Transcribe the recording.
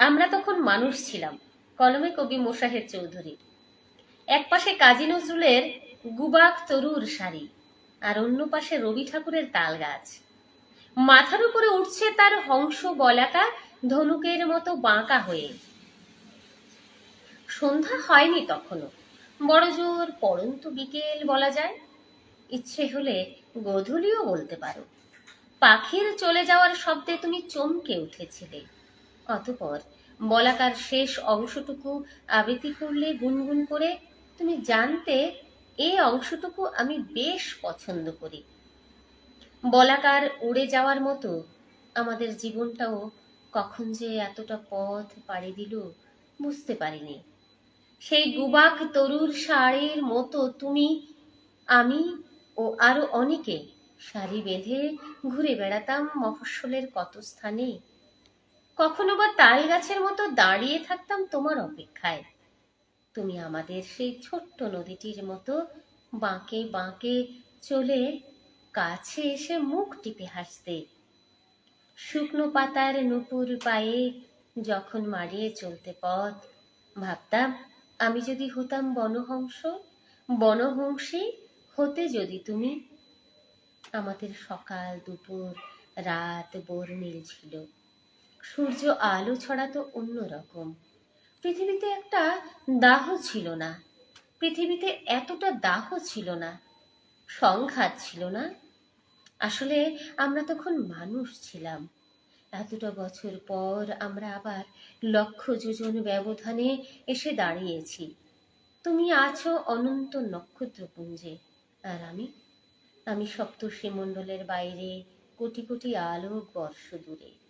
আমরা তখন মানুষ ছিলাম, কলমে কবি মোশাহের চৌধুরী। এক পাশে কাজী নজরুলের গুবাক তরুর শাড়ি, আর অন্য পাশে রবি ঠাকুরের তাল গাছ মাথার উপরে উঠছে তার হংস বলাকা ধনুকের মতো বাঁকা হয়ে। সন্ধ্যা হয়নি তখনও। বড় জোর পড়ন্ত বিকেল বলা যায়। ইচ্ছে হলে গোধূলিও বলতে পারো। পাখির চলে যাওয়ার শব্দে তুমি চমকে উঠেছিলে। অতপর বলাকার শেষ অংশটুকু আবৃত্তি করলে গুনগুন করে, তুমি জানতে এই অংশটুকু আমি বেশ পছন্দ করি। বলাকার উড়ে যাওয়ার মতো আমাদের জীবনটাও কখন যে এতটা পথ পাড়ি দিল বুঝতে পারিনি। সেই গুবাক তরুর শাড়ির মতো তুমি, আমি ও আরও অনেকে শাড়ি বেঁধে ঘুরে বেড়াতাম মফস্বলের কত স্থানে। কখনো বা তাল গাছের মতো দাঁড়িয়ে থাকতাম তোমার অপেক্ষায়। তুমি আমাদের সেই ছোট্ট নদীটির মতো বাঁকে বাঁকে চলে কাছে এসে মুখ টিপে হাসতে। শুকনো পাতার নুপুর পায়ে যখন মারিয়ে চলতে পথ, ভাবতাম, আমি যদি হতাম বনহংস, বনহংসী হতে যদি তুমি। আমাদের সকাল দুপুর রাত বর্ণিল ছিল। সূর্য আলো ছড়া ছড়াতো অন্যরকম পৃথিবীতে একটা দাহ ছিল না। পৃথিবীতে এতটা দাহ ছিল না। সংঘাত ছিল না। আসলে আমরা তখন মানুষ ছিলাম। এতটা বছর পর আমরা আবার লক্ষ যোজন ব্যবধানে এসে দাঁড়িয়েছি। তুমি আছো অনন্ত নক্ষত্রপুঞ্জে। আর আমি? আমি সপ্তর্ষি মণ্ডলের বাইরে কোটি কোটি আলোক বর্ষ দূরে।